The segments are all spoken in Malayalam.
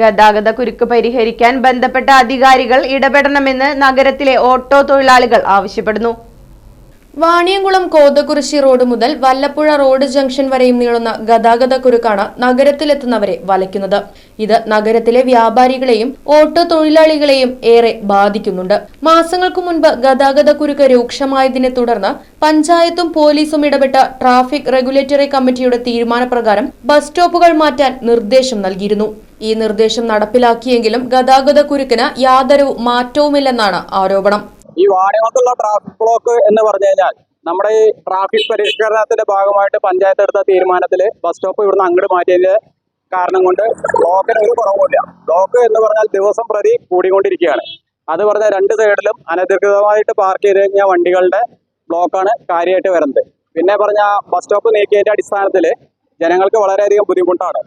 ഗതാഗത കുരുക്ക് പരിഹരിക്കാൻ ബന്ധപ്പെട്ട അധികാരികൾ ഇടപെടണമെന്ന് നഗരത്തിലെ ഓട്ടോ തൊഴിലാളികൾ ആവശ്യപ്പെടുന്നു. വാണിയംകുളം കോതകുറിശി റോഡ് മുതൽ വല്ലപ്പുഴ റോഡ് ജംഗ്ഷൻ വരെയും നീളുന്ന ഗതാഗത കുരുക്കാണ് നഗരത്തിലെത്തുന്നവരെ വലയ്ക്കുന്നത്. ഇത് നഗരത്തിലെ വ്യാപാരികളെയും ഓട്ടോ തൊഴിലാളികളെയും ഏറെ ബാധിക്കുന്നുണ്ട്. മാസങ്ങൾക്കു മുൻപ് ഗതാഗത കുരുക്ക് രൂക്ഷമായതിനെ തുടർന്ന് പഞ്ചായത്തും പോലീസും ഇടപെട്ട ട്രാഫിക് റെഗുലേറ്ററി കമ്മിറ്റിയുടെ തീരുമാനപ്രകാരം ബസ് സ്റ്റോപ്പുകൾ മാറ്റാൻ നിർദ്ദേശം നൽകിയിരുന്നു. ഈ നിർദ്ദേശം നടപ്പിലാക്കിയെങ്കിലും ഗതാഗത കുരുക്കിന് യാതൊരു മാറ്റവുമില്ലെന്നാണ് ആരോപണം. ഈ വാണിയംകുളത്തുള്ള ട്രാഫിക് ബ്ലോക്ക് എന്ന് പറഞ്ഞു കഴിഞ്ഞാൽ നമ്മുടെ ഈ ട്രാഫിക് പരിഷ്കരണത്തിന്റെ ഭാഗമായിട്ട് പഞ്ചായത്ത് എടുത്ത തീരുമാനത്തിൽ ബസ് സ്റ്റോപ്പ് ഇവിടുന്ന് അങ്ങോട്ട് മാറ്റിയതിന്റെ കാരണം കൊണ്ട് ബ്ലോക്കിന് ഒരു കുറവുമില്ല. ബ്ലോക്ക് എന്ന് പറഞ്ഞാൽ ദിവസം പ്രതി കൂടിക്കൊണ്ടിരിക്കുകയാണ്. അത് പറഞ്ഞാൽ രണ്ട് സൈഡിലും അനധികൃതമായിട്ട് പാർക്ക് ചെയ്ത് കഴിഞ്ഞാൽ വണ്ടികളുടെ ബ്ലോക്കാണ് കാര്യമായിട്ട് വരുന്നത്. പിന്നെ പറഞ്ഞ ബസ് സ്റ്റോപ്പ് നീക്കിയതിന്റെ അടിസ്ഥാനത്തിൽ ജനങ്ങൾക്ക് വളരെയധികം ബുദ്ധിമുട്ടാണ്.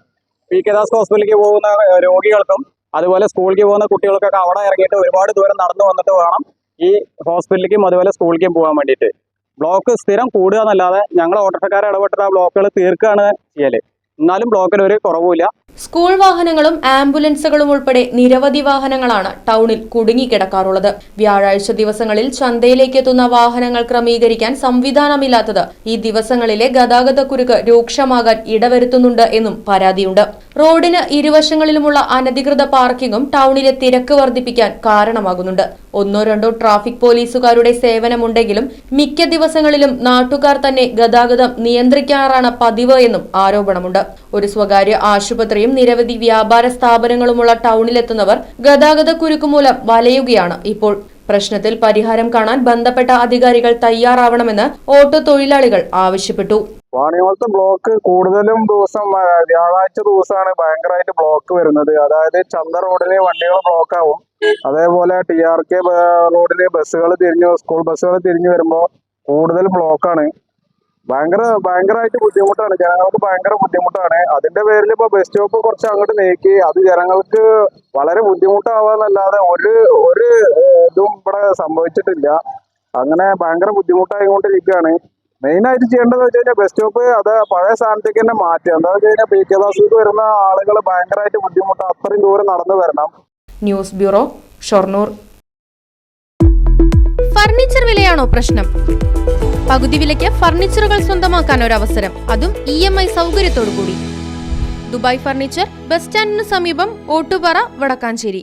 പി കെ ദാസ് ഹോസ്പിറ്റലിലേക്ക് പോകുന്ന രോഗികൾക്കും അതുപോലെ സ്കൂളിലേക്ക് പോകുന്ന കുട്ടികൾക്കൊക്കെ അവിടെ ഇറങ്ങിയിട്ട് ഒരുപാട് ദൂരം നടന്നു വന്നിട്ട് വേണം ഈ ഹോസ്പിറ്റലിലേക്കും അതുപോലെ സ്കൂളിലേക്കും പോകാൻ വേണ്ടിയിട്ട്. ബ്ലോക്ക് സ്ഥിരം കൂടുക എന്നല്ലാതെ ഞങ്ങൾ ഓട്ടോക്കാരെ ഇടപെട്ടിട്ട് ആ ബ്ലോക്കുകൾ തീർക്കുകയാണ് ചെയ്യൽ. എന്നാലും ബ്ലോക്കിൽ ഒരു കുറവുമില്ല. സ്കൂൾ വാഹനങ്ങളും ആംബുലൻസുകളും ഉൾപ്പെടെ നിരവധി വാഹനങ്ങളാണ് ടൗണിൽ കുടുങ്ങിക്കിടക്കാറുള്ളത്. വ്യാഴാഴ്ച ദിവസങ്ങളിൽ ചന്തയിലേക്ക് എത്തുന്ന വാഹനങ്ങൾ ക്രമീകരിക്കാൻ സംവിധാനമില്ലാത്തത് ഈ ദിവസങ്ങളിലെ ഗതാഗതക്കുരുക്ക് രൂക്ഷമാകാൻ ഇടവരുത്തുന്നുണ്ട് എന്നും പരാതിയുണ്ട്. റോഡിന് ഇരുവശങ്ങളിലുമുള്ള അനധികൃത പാർക്കിംഗും ടൗണിലെ തിരക്ക് വർദ്ധിപ്പിക്കാൻ കാരണമാകുന്നുണ്ട്. ഒന്നോ രണ്ടോ ട്രാഫിക് പോലീസുകാരുടെ സേവനമുണ്ടെങ്കിലും മിക്ക ദിവസങ്ങളിലും നാട്ടുകാർ തന്നെ ഗതാഗതം നിയന്ത്രിക്കാറാണ് പതിവ് എന്നും ആരോപണമുണ്ട്. ഒരു സ്വകാര്യ ആശുപത്രിയും നിരവധി വ്യാപാര സ്ഥാപനങ്ങളുമുള്ള ടൗണിലെത്തുന്നവർ ഗതാഗത കുരുക്ക് മൂലം വലയുകയാണ് ഇപ്പോൾ. പ്രശ്നത്തിൽ പരിഹാരം കാണാൻ ബന്ധപ്പെട്ട അധികാരികൾ തയ്യാറാവണമെന്ന് ഓട്ടോ തൊഴിലാളികൾ ആവശ്യപ്പെട്ടു. വാണിയമ്പലത്തെ ബ്ലോക്ക് കൂടുതലും ദിവസം വ്യാഴാഴ്ച ദിവസമാണ് ഭയങ്കരമായിട്ട് ബ്ലോക്ക് വരുന്നത്. അതായത് ചന്ത റോഡിലെ വണ്ടികൾ ബ്ലോക്ക് ആവും. അതേപോലെ ടി ആർ കെ റോഡിലെ ബസ്സുകൾ തിരിഞ്ഞു സ്കൂൾ ബസ്സുകൾ തിരിഞ്ഞു വരുമ്പോൾ കൂടുതൽ ബ്ലോക്കാണ് ഭയങ്കര ഭയങ്കരമായിട്ട് ബുദ്ധിമുട്ടാണ്. ജനങ്ങൾക്ക് ഭയങ്കര ബുദ്ധിമുട്ടാണ്. അതിന്റെ പേരിൽ ഇപ്പൊ ബസ് സ്റ്റോപ്പ് കുറച്ച് അങ്ങോട്ട് നീക്കി. അത് ജനങ്ങൾക്ക് വളരെ ബുദ്ധിമുട്ടാവാന്നല്ലാതെ ഒരു ഒരു ഇതും ഇവിടെ സംഭവിച്ചിട്ടില്ല. അങ്ങനെ ഭയങ്കര ബുദ്ധിമുട്ടായി ബുദ്ധിമുട്ടായിക്കൊണ്ടിരിക്കുകയാണ്. മെയിൻ ആയിട്ട് ചെയ്യേണ്ടത് വെച്ച് കഴിഞ്ഞാൽ ബസ് സ്റ്റോപ്പ് അത് പഴയ സ്ഥാനത്തേക്ക് തന്നെ മാറ്റുക. എന്താ വെച്ച് കഴിഞ്ഞാൽ പി കെ ദാസിലേക്ക് വരുന്ന ആളുകൾ ഭയങ്കരമായിട്ട് ബുദ്ധിമുട്ട്. അത്രയും ദൂരം നടന്നു വരണം. News bureau Shoranur. ഫർണിച്ചർ വിലയാണോ പ്രശ്നം? പകുതി വിലയ്ക്ക് ഫർണിച്ചറുകൾ സ്വന്തമാക്കാൻ ഒരു അവസരം അതും ഇ എം ഐ സൗകര്യത്തോടു കൂടി ദുബായ് ഫർണിച്ചർ ബസ് സ്റ്റാൻഡിന് സമീപം ഓട്ടുപാറ വടക്കാഞ്ചേരി.